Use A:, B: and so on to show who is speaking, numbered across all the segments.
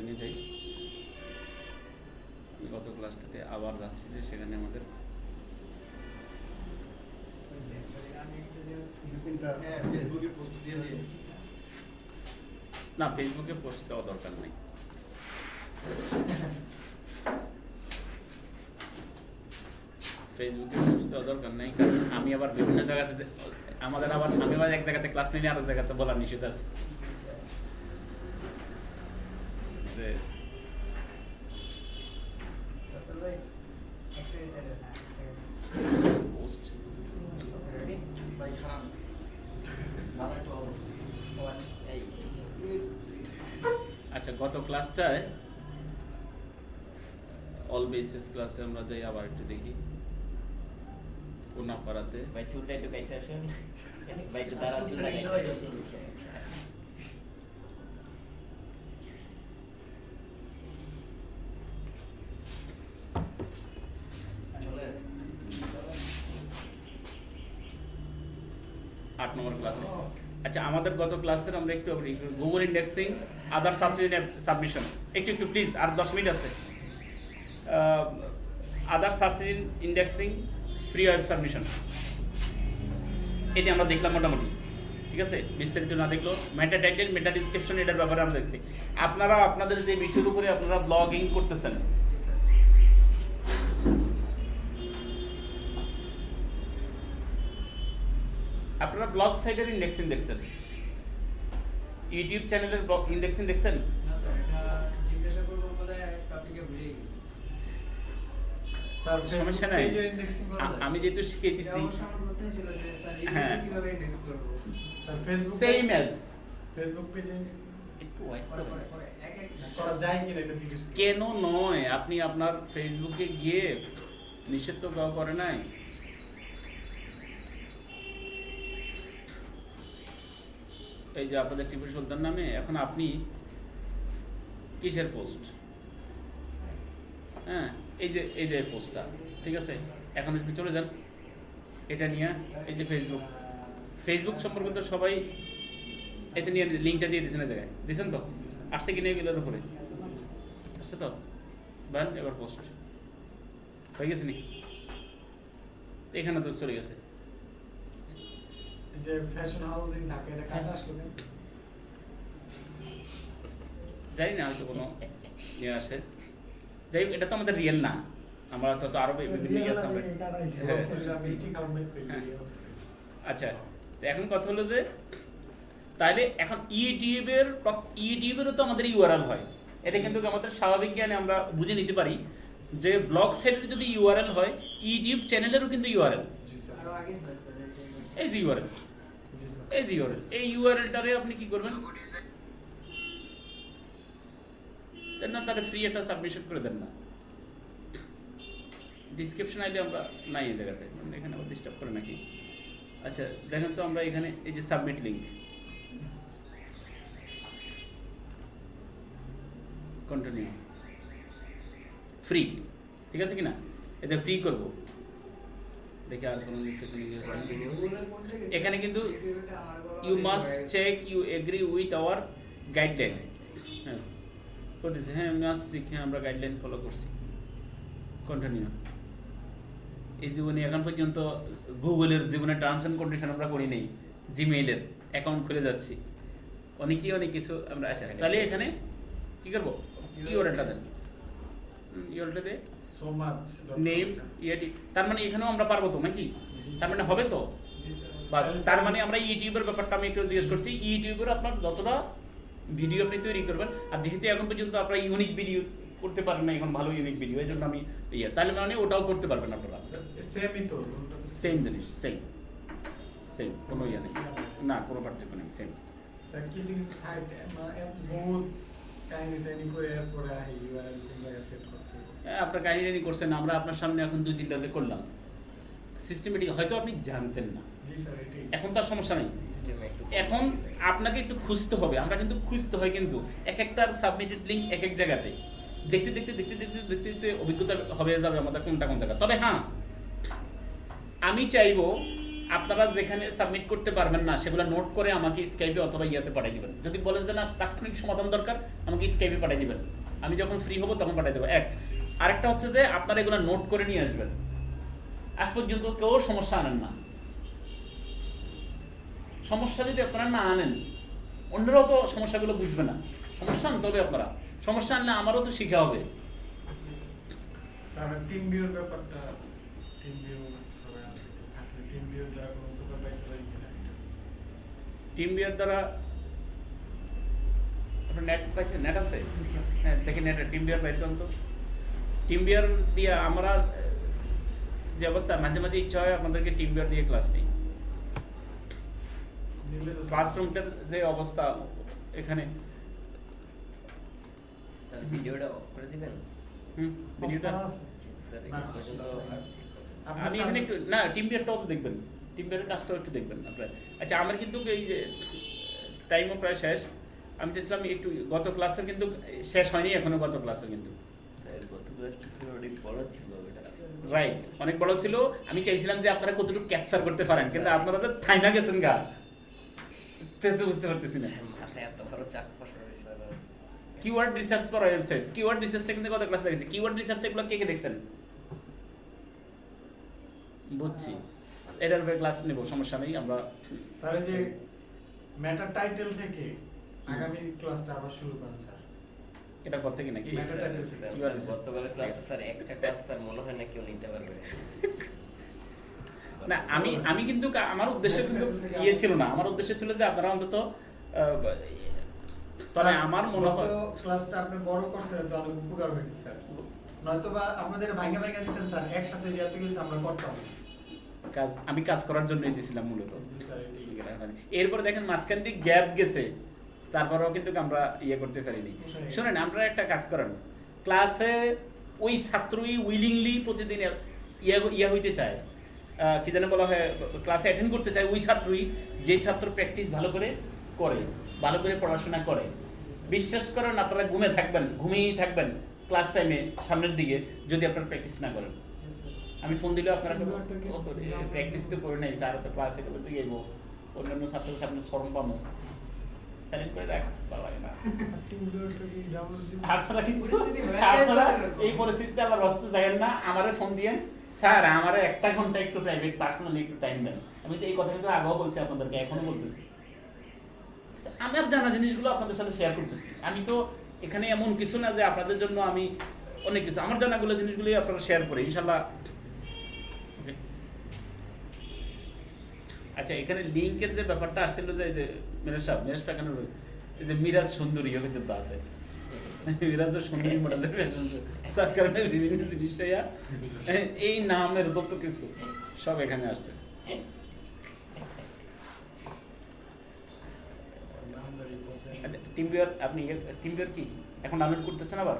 A: Continue যাই। গত ক্লাসটাতে আবার যাচ্ছি যে সেখানে আমাদের না ফেসবুকে পোস্ট দেওয়া দরকার নেই। ফেসবুকে পোস্ট দেওয়া দরকার নেই, কারণ আমি আবার বিভিন্ন জায়গাতে আমাদের আবার আমি আবার এক জায়গাতে ক্লাস নিয়ে আরেক জায়গাতে বলার নিষেধ আছে। যে
B: অবস্থা
A: আচ্ছা গত ক্লাসটায় অল বেসিস ক্লাসে আমরা যাই আবার একটু দেখি। কোনাপাড়াতে
C: ভাই চুলটা একটু কাইটে আসেন ভাই একটু দাঁড়ান চুলটা কাইটে আসেন
A: আট নম্বর ক্লাসে আচ্ছা আমাদের গত ক্লাসের আমরা একটু গুগল ইন্ডেক্সিং আদার সাবমিশন একটু একটু প্লিজ আর দশ মিনিট আছে। Other search indexing pre web submission এটি আমরা দেখলাম মোটামুটি। ঠিক আছে? বিস্তারিত না দেখল মেটা টাইটেল মেটা ডিসক্রিপশন এটার ব্যাপারে আমরা দেখছি। আপনারা, আপনাদের যে বিষয়ের উপরে আপনারা ব্লগিং করতেছেন আপনারা ব্লগ সাইটের ইন্ডেক্সিং দেখছেন ইউটিউব চ্যানেলের ব্লগ ইন্ডেক্সিং দেখছেন
D: না স্যার এটা জিজ্ঞাসা করব বলে টপিকে ভুলে গেছি।
E: স্যার
A: সমস্যা নাই। আমি যেহেতু
D: এটা
A: শিখাইতেছি
D: অবশ্য আমার প্রশ্ন ছিল যে স্যার
A: হ্যাঁ।
D: কীভাবে ইন্ডেক্স করব?
E: Sir Facebook
A: same as
E: Facebook পেজে ইন্ডেক্সিং
A: একটু
D: এক
E: করা যায় কিনা এটা জিজ্ঞেস
A: কেন নয়? আপনি আপনার ফেসবুকে গিয়ে নিষেধ তো করে নাই? এই যে আপনাদের টিপু সুলতান নামে, এখন আপনি কিসের পোস্ট? হ্যাঁ এই যে এই যে পোস্টটা, ঠিক আছে? এখন আপনি চলে যান। এটা নিয়ে, এই যে ফেসবুক ফেসবুক সম্পর্কে তো সবাই এতে নিয়ে লিঙ্কটা দিয়ে দিয়েছেন জায়গায়। দিয়েছেন তো? আসছে কিনে এগুলোর উপরে? আসছে তো? বান, এবার পোস্ট হয়ে গেছে নি? এখানে তো চলে গেছে।
E: যে ফ্যাশন হাউস ইন ঢাকা এটা কাটা আসলো কেন?
A: জানি না হয়তো কোনো ইয়ে আসে যাই হোক এটা তো আমাদের রিয়েল না। আমরা তো আরও বিভিন্ন ইয়ে হ্যাঁ। হ্যাঁ। আচ্ছা তো এখন কথা হলো যে তাহলে এখন ইউটিউবের ইউটিউবেরও তো আমাদের ইউআরএল হয়। এটা কিন্তু আমাদের স্বাভাবিক জ্ঞানে আমরা বুঝে নিতে পারি যে ব্লগ সাইটের যদি ইউআরএল হয় ইউটিউব চ্যানেলেরও কিন্তু ইউআরএল
E: জি স্যার।
D: আরও আগে হয় স্যার এটা
A: এই যে ইউআরএল এই যে ইউআরএল এই ইউআরএলটারে আপনি কি করবেন? দেন না তাহলে ফ্রি একটা সাবমিশন করে দেন না। ডিসক্রিপশন আইডি আমরা নাই এই জায়গাতে মানে এখানে আবার ডিস্টার্ব করে নাকি? আচ্ছা দেখেন তো আমরা এখানে এই যে সাবমিট লিঙ্ক কন্টিনিউ ফ্রি ঠিক আছে কি না এতে ফ্রি করব। দেখি আর কোনো ইয়ে। এখানে কিন্তু you must check you agree with our guideline হ্যাঁ। করতেছি হ্যাঁ মাস্ট হ্যাঁ আমরা গাইডলাইন ফলো করছি। কন্টিনিউ এই জীবনে এখন পর্যন্ত গুগলের জীবনে টার্মস অ্যান্ড কন্ডিশন আমরা করি নেই জিমেইলের অ্যাকাউন্ট খুলে যাচ্ছি। অনেকেই অনেক কিছু আমরা আচ্ছা তাহলে এখানে কি করব? ইউরলটা দেন। ইউরলটা দে
E: সো মাচ
A: নেম ইয়েটি তার মানে এখানেও আমরা পারব তো নাকি? তার মানে হবে তো? বাস তার মানে আমরা ইউটিউবের ব্যাপারটা আমি একটু জিজ্ঞেস করছি ইউটিউবের আপনার যতটা ভিডিও আপনি তৈরি করবেন আর যেহেতু এখন পর্যন্ত আপনারা ইউনিক ভিডিও করতে পারেন না এখন ভালো ইউনিক ভিডিও এই জন্য আমি ইয়ে তাহলে মানে ওটাও করতে পারবেন আপনারা।
E: সেমই তো
A: সেম জিনিস সেম সেম কোনো ইয়ে নেই। না কোনো পার্থক্য নেই সেম
E: স্যার কিছু কিছু সাইট বহুত কাহিনী টাইনি করে এরপরে আহি ইউআরএল কোন জায়গায় সেট হবে।
A: আপনার কাহিনী করছেন আমরা আপনার সামনে এখন দুই তিনটা যে করলাম। সিস্টেমেটিক হয়তো আপনি জানতেন না।
E: জি স্যার এটাই।
A: এখন তার সমস্যা নেই। এখন আপনাকে একটু খুঁজতে হবে আমরা কিন্তু খুঁজতে হয় কিন্তু এক একটার সাবমিটেড লিঙ্ক এক এক জায়গাতে। দেখতে দেখতে দেখতে দেখতে দেখতে দেখতে অভিজ্ঞতা হবে যাবে আমাদের কোনটা কোন জায়গা। তবে হ্যাঁ আমি চাইব আপনারা যেখানে সাবমিট করতে পারবেন না সেগুলো নোট করে আমাকে স্কাইপে অথবা ইয়াতে পাঠিয়ে দেবেন। যদি বলেন যে না তাৎক্ষণিক সমাধান দরকার আমাকে স্কাইপে পাঠিয়ে দিবেন। আমি যখন ফ্রি হব তখন পাঠিয়ে দেবো। এক আরেকটা হচ্ছে যে আপনারা এগুলো নোট করে নিয়ে আসবেন। আজ পর্যন্ত কেউ সমস্যা আনেন না। সমস্যা যদি আপনারা না আনেন অন্যরাও তো সমস্যাগুলো বুঝবে না। সমস্যা আনতে হবে আপনারা। সমস্যা আনলে আমারও তো শিখা হবে।
E: টিম ভিউর ব্যাপারটা টিম ভিউ ভিউর দ্বারা কোনো উপকার পাইতে পারি
A: টিম বিয়ার দ্বারা আপনার নেট পাইছে? নেট আছে? হ্যাঁ দেখি নেট টিম বিয়ার বাইর করুন তো। টিম বিয়ার দিয়ে আমরা যে অবস্থা মাঝে মাঝে ইচ্ছা হয় আপনাদেরকে টিম বিয়ার দিয়ে ক্লাস নেই। ক্লাসরুমটার যে অবস্থা এখানে।
C: তাহলে ভিডিওটা অফ করে দিবেন?
A: ভিডিওটা
E: না,
C: এই
A: আমি এখানে একটু না টিম বিয়ারটাও তো দেখবেন। টিম বিয়ারের কাজটাও একটু দেখবেন আপনার। আচ্ছা আমার কিন্তু এই যে টাইমও প্রায় শেষ। আমি চাইছিলাম একটু গত ক্লাসের কিন্তু শেষ হয়নি এখনও গত ক্লাসের কিন্তু। রাইট অনেক বড় ছিল। আমি চাইছিলাম যে আপনারা কতটুকু ক্যাপচার করতে পারেন কিন্তু আপনারা তো থাইমা গেছেন গা তো বুঝতে পারতেছি না। Keyword research for websites keyword রিসার্চটা কিন্তু গত ক্লাসে দেখেছি? কিওয়ার্ড রিসার্চ এগুলো কে কে দেখছেন? বুঝছি। এটার উপরে ক্লাস নেব সমস্যা নেই আমরা
E: স্যার যে ম্যাটার টাইটেল থেকে আগামী ক্লাসটা আবার শুরু করেন
A: এটার পর থেকে নাকি?
C: জি, স্যার,
E: Meta-title
C: স্যার,
A: কি
C: গতকালের ক্লাসটা স্যার একটা ক্লাস স্যার মনে হয় না কেউ নিতে পারবে।
A: না আমি আমি কিন্তু আমার উদ্দেশ্য কিন্তু ইয়ে ছিল না। আমার উদ্দেশ্য ছিল যে আপনারা অন্তত তবে আমার মনে হয়
E: ক্লাসটা আপনি বড় করছেন তো অনেক উপকার হয়েছে স্যার নয়তো বা আপনাদের ভাঙা ভাঙা দিতেন স্যার একসাথে যেতে কিছু আমরা করতাম।
A: কাজ আমি কাজ করার জন্যই দিয়েছিলাম মূলত।
E: এটি
A: এরপরে দেখেন মাঝখান দিয়ে গ্যাপ গেছে। তারপরেও কিন্তু আমরা ইয়ে করতে পারিনি। শোনেন আপনারা একটা কাজ করেন। ক্লাসে ওই ছাত্রই উইলিংলি প্রতিদিন ইয়ে ইয়ে হইতে চায়। কি জানে বলা হয় ক্লাসে অ্যাটেন্ড করতে চায় ওই ছাত্রই যেই ছাত্র প্র্যাকটিস ভালো করে করে ভালো করে পড়াশোনা করে। বিশ্বাস করেন আপনারা ঘুমে থাকবেন ঘুমিয়েই থাকবেন ক্লাস টাইমে সামনের দিকে যদি আপনারা প্র্যাকটিস না করেন। আমি ফোন দিলেও আপনারা প্র্যাকটিস তো করে নাই স্যার তো ক্লাসে গেলে তো অন্যান্য ছাত্রের সামনে শরম পাবো সাইলেন্ট করে রাখ ভালো না আপনারা কিন্তু আপনারা এই পরিস্থিতিতে আল্লাহ রস্তে যাবেন না আমারে ফোন দিয়ে স্যার আমার একটা ঘণ্টা একটু প্রাইভেট পার্সোনালি একটু টাইম দেন। আমি তো এই কথা কিন্তু আগেও বলছি আপনাদেরকে এখনও বলতেছি। আমার জানা জিনিসগুলো আপনাদের সাথে শেয়ার করতেছি। আমি তো এখানে এমন কিছু না যে আপনাদের জন্য আমি অনেক কিছু আমার জানাগুলো জিনিসগুলোই আপনারা শেয়ার করি ইনশাল্লাহ ওকে আচ্ছা এখানে লিঙ্কের যে ব্যাপারটা আসছিল যে এই যে মিরাজ সাহেব মিরাজ প্যাকানোর এই যে মিরাজ সুন্দরী ওকে যুদ্ধ আছে। মিরাজ সুন্দরী মডেলের ফ্যাশন তার কারণে বিভিন্ন জিনিস এই নামের যত কিছু সব এখানে আসছে। আচ্ছা টিম বিয়ার আপনি টিম কি? এখন ডাউনলোড করতেছেন আবার?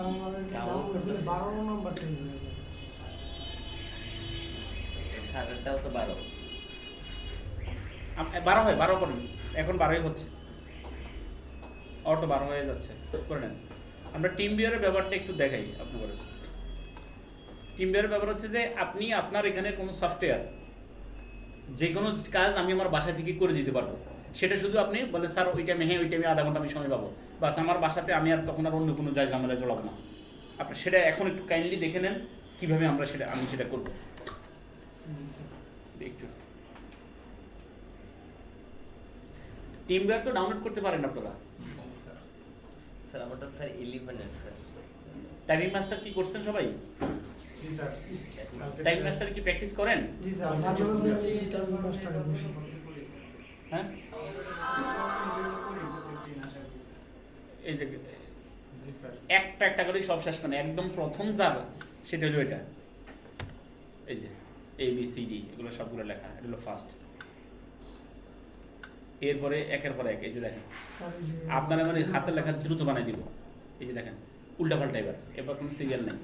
F: আমার এটা
C: Download
F: download করলে
C: করতেছি।
F: বারো নম্বরটা হয়ে যাবে
C: স্যারেরটাও তো বারো
A: আম- বারো হয় বারো করেন এখন বারোই হচ্ছে। অটো বারো হয়ে যাচ্ছে। করে নেন। আমরা টিম বিয়ারের ব্যাপারটা একটু দেখাই আপনাদের। টিম বিয়ারের ব্যাপার হচ্ছে যে আপনি আপনার এখানে কোনো সফটওয়্যার যে কোনো কাজ আমি আমার বাসা থেকে করে দিতে পারব। সেটা শুধু আপনি বলে স্যার ওই টাইমে হ্যাঁ ওই টাইমে আধা ঘণ্টা আমি সময় পাবো। বাস আমার বাসাতে আমি আর তখন আর অন্য কোনো যায় ঝামেলায় জড়াবো না। আপনি সেটা এখন একটু কাইন্ডলি দেখে নেন কীভাবে আমরা সেটা আমি সেটা করব। একটু টিম বিয়ার তো ডাউনলোড করতে পারেন আপনারা।
C: স্যার আমারটা স্যার ইলেভেনের স্যার।
A: টাইপিং মাস্টার কি করছেন সবাই?
E: জি স্যার।
A: টাইপিং মাস্টার কি প্র্যাকটিস করেন?
F: জি স্যার মাঝে মাঝে আমি মাস্টারে বসি।
A: হ্যাঁ? এই যে
E: জি স্যার।
A: একটা একটা করে সব শেষ করেন। একদম প্রথম যার সেটা হলো এটা। এই যে এ বি সি ডি এগুলো সবগুলো লেখা এটা হলো ফার্স্ট এরপরে একের পর এক এই যে দেখেন। আপনারা মানে হাতের লেখা দ্রুত বানাই দিব। এই যে দেখেন উল্টা পাল্টা এবার। এবার কোনো সিরিয়াল নেই।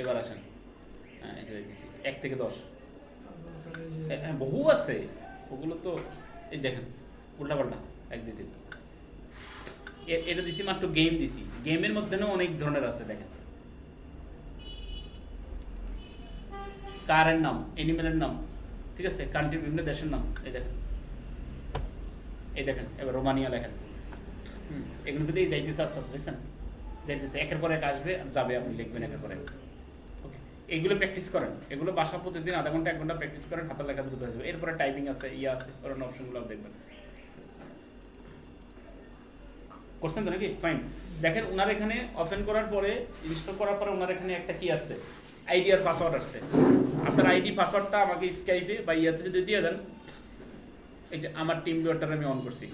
A: এবার আসেন। হ্যাঁ এটা এক থেকে দশ। হ্যাঁ, বহু আছে। ওগুলো তো এই দেখেন উল্টা পাল্টা এক দুই তিন। এটা দিছি মাত্র গেম দিছি। গেমের মধ্যে না অনেক ধরনের আছে দেখেন। কারের নাম এনিমেলের নাম ঠিক আছে? কান্ট্রির বিভিন্ন দেশের নাম এই দেখেন। এই দেখেন, এবার রোমানিয়া লেখেন। হুম, এগুলো কিন্তু এই যাইতেছে, আস্তে আস্তে, দেখছেন? যাইতেছে, একের পর এক আসবে, আর যাবে আপনি লিখবেন একের পর ওকে, এগুলো প্র্যাকটিস করেন। এগুলো বাসা প্রতিদিন আধা ঘণ্টা, এক ঘণ্টা প্র্যাকটিস করেন, হাতের লেখা দ্রুত হয়ে যাবে। এরপরে টাইপিং আছে ইয়ে আছে অন্য অপশনগুলো দেখবেন। করছেন তো নাকি? ফাইন দেখেন ওনার এখানে ওপেন করার পরে ইনস্টল করার পরে ওনার এখানে একটা কি আসছে আইডি আর পাসওয়ার্ড আসছে আপনার আইডি পাসওয়ার্ডটা আমাকে স্কাইপে বা ইয়াতে যদি দিয়ে দেন এই যে আমার টিম ভিউয়ারটা আমি অন করছি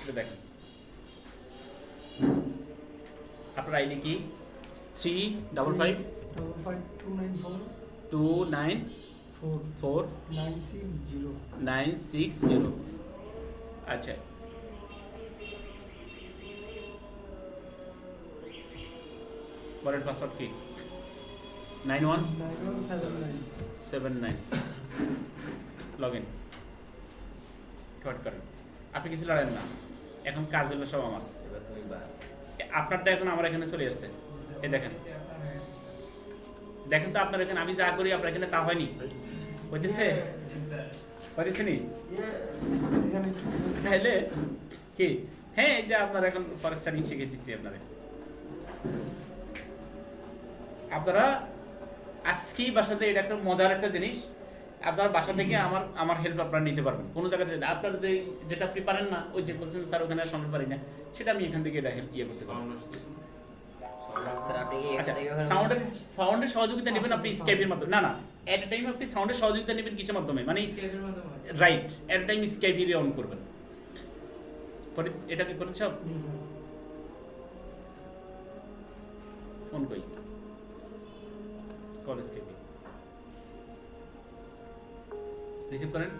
A: এটা দেখেন। আপনার আইডি কি? Three double five
F: double five two nine four
A: two nine
F: four
A: four
F: nine six zero
A: nine six zero আচ্ছা। পরের পাসওয়ার্ড কি? Nine one
F: nine one seven nine
A: seven nine log in ঠট করেন। আপনি কিছু লড়েন না। এখন কাজ হলো সব আমার। আপনারটা এখন আমার এখানে চলে এসছে। এই দেখেন। দেখেন তো আপনার এখানে আমি যা করি আপনার এখানে তা হয়নি। হইতেছে? হইতেছে নি? তাহলে কি? হ্যাঁ এই যে আপনার এখন ফরেস্ট স্টাডিং শিখে দিচ্ছি আপনারা। আপনারা আজকেই বাসাতে এটা একটা মজার একটা জিনিস। আপনার বাসা থেকে আমার আমার হেল্প আপনারা নিতে পারবেন। কোনো জায়গাতে আপনার যে যেটা আপনি পারেন না ওই যে বলছেন স্যার ওখানে সামনে পারি না সেটা আমি এখান থেকে এটা help ইয়ে করতে পারব। আচ্ছা সাউন্ডের সাউন্ডের সহযোগিতা নেবেন আপনি স্কাইপের মাধ্যমে। না না এট টাইম আপনি সাউন্ডের সহযোগিতা নেবেন কিসের মাধ্যমে? মানে রাইট এট টাইম অন করবেন। পরে এটা কি করেছ ফোন কই কল স্কাইপে রিসিভ করেন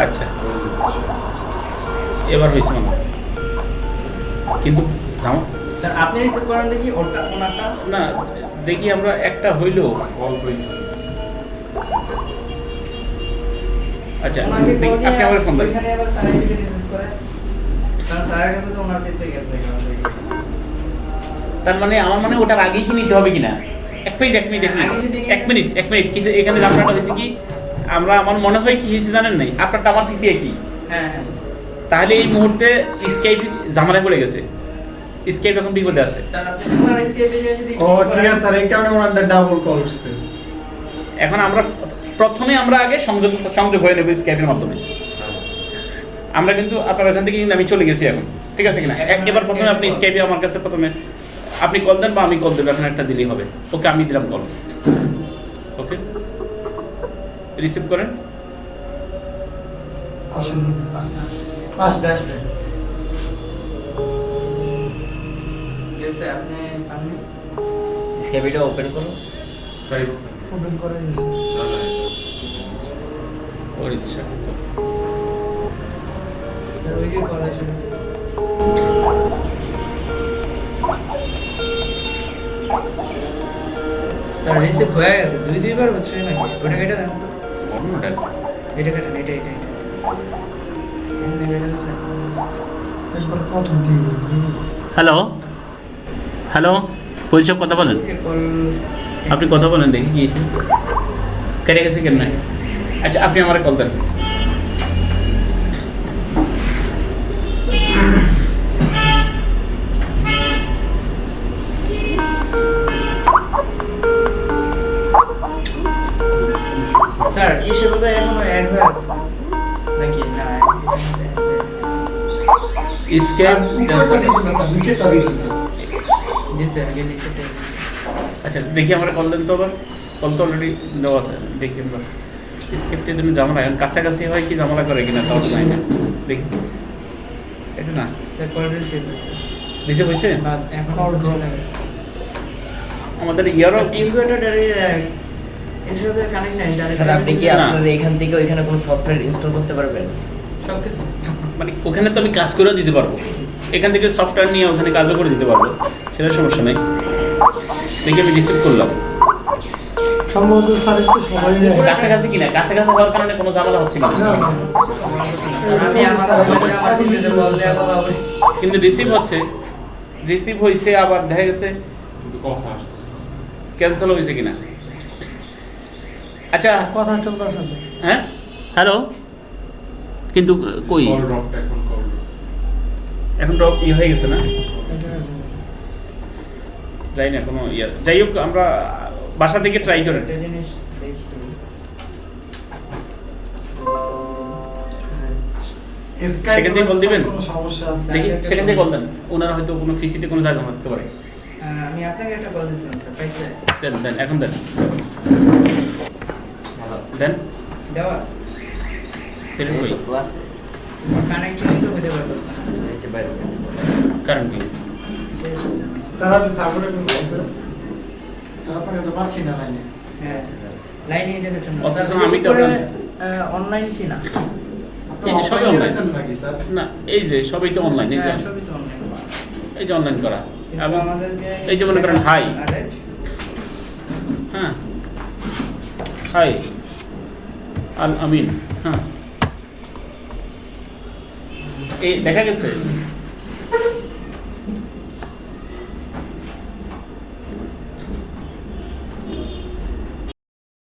A: আচ্ছা। এবার হয়েছে কিন্তু যাও
D: আপনি রিসিভ করেন দেখি ওটা ওনারটা।
A: না দেখি আমরা একটা হইল। আচ্ছা আপনি আমার ফোন দেন। তার মানে আমার মানে ওটার আগেই কি নিতে হবে কিনা? এক মিনিট এক মিনিট এক মিনিট। এক মিনিট এক মিনিট। কিছু এখানে আপনারটা হয়েছে কি আমরা আমার মনে হয় কি হয়েছে জানেন নাই? আপনারটা আমার পিসি কি
D: হ্যাঁ হ্যাঁ।
A: তাহলে এই মুহূর্তে স্কাইপ ঝামেলা পড়ে গেছে। স্কাইপ এখন বিপদে আছে।
D: স্যার আপনি ওনার স্কেপে যদি
E: ও ঠিক আছে স্যার এই কারণে ওনারটা ডাবল কল উঠছে
A: এখন আমরা প্রথমে আমরা আগে সংযোগ সংযোগ হয়ে নেব স্কাইপের মাধ্যমে। আমরা কিন্তু আপনার এখান থেকে কিন্তু আমি চলে গেছি এখন। ঠিক আছে কিনা? এক- এবার প্রথমে আপনি স্কাইপে আমার কাছে প্রথমে আপনি কল দেন বা আমি কল দেবো এখন একটা দিলেই হবে। ওকে আমি দিলাম কল ওকে? রিসিভ করেন।
F: আসেনি।
B: আসবে আসবে
D: গেছে আপনি পাননি?
C: স্ক্যাবিটা ওপেন করো
F: ওপেন করা গেছে
A: ওর ইচ্ছা তো
D: স্যার ওই যে কল স্যার রিসিভ হয়ে গেছে। দুই দুইবার হচ্ছে নাকি? ওটা কেটে দেন তো।
A: অন্যটা?
D: এটা কাটেন এটা এটা এটা। কেটে?
A: হ্যালো হ্যালো পরিচয় কথা বলেন। আপনি কথা বলেন দেখি কি কেটে গেছে কেন আচ্ছা আপনি আমার কল দেন।
D: স্যার ইসে বোধহয় এখনও অ্যাড হয়ে আছে? নাকি না?
A: স্ক্যাম
B: দিয়ে
D: দিছে আগে নিচেটা
A: আচ্ছা দেখি আমরা কল দেন তো আবার কল তো অলরেডি দেওয়া আছে দেখি আমরা। স্কেপ দিয়ে দিন ঝামেলা এখন কাছাকাছি হয় কি ঝামেলা করে কিনা তাও জানি না। দেখি। এটা না?
D: স্যার কল রিসিভ হয়েছে
A: রিসিভ হয়েছে
D: এখন চলে গেছে।
A: আমাদের ইয়ারও
D: টিম কোটা ডাইরেক্ট কানেক্ট নাই
C: স্যার আপনি কি আপনার এখান থেকে ওইখানে কোনো সফটওয়্যার ইনস্টল করতে পারবেন?
D: সব কিছু
A: মানে ওখানে তো আমি কাজ করেও দিতে পারব। এখান থেকে সফটওয়্যার নিয়ে ওখানে কাজও করে দিতে পারব। সেটা সমস্যা নেই। দেখি আমি রিসিভ করলাম।
F: সম্ভবত স্যার একটু সময় নেয়।
C: কাছাকাছি কিনা? কাছাকাছি হওয়ার কারণে কোনো ঝামেলা হচ্ছে
F: না,
A: কিন্তু রিসিভ হচ্ছে। রিসিভ হয়েছে আবার দেখা গেছে।
E: কিন্তু
A: ক্যান্সেল হয়েছে কিনা? আচ্ছা।
F: কথা চলতেছে।
A: হ্যাঁ? হ্যালো কিন্তু কই?
E: কল এখন
A: এখন ড্রপ ইয়ে হয়ে গেছে না। যাই না কোনো ইয়ে যাই হোক আমরা বাসা থেকে ট্রাই করেন।
D: দেখি।
A: সেখান থেকে কল দিবেন?
F: কোনো সমস্যা আছে?
A: দেখি সেখান থেকে কল দেন। ওনারা হয়তো কোনো ফিসিতে কোনো জায়গা থাকতে পারে।
D: আমি আপনাকে একটা কল দিছিলাম স্যার পাইছে?
A: দেন দেন এখন দেন।
D: দেওয়া
A: কই?
D: কানেক্টিং
A: কারণ কি?
F: স্যার আপনি সাপোর্ট একটু করছেন
B: স্যার। আপনাকে তো পাচ্ছি না লাইনে।
D: হ্যাঁ লাইনে এটা দেখছেন না স্যার
A: আমি তো
D: অনলাইন কি না?
A: এই যে সবই
B: স্যার?
A: না এই যে সবই তো অনলাইন এই যে
D: হ্যাঁ সবই তো অনলাইন
A: এই যে অনলাইন করা। এবং এই যে মনে করেন হাই হ্যাঁ। হাই আল আমিন হ্যাঁ। এই দেখা গেছে?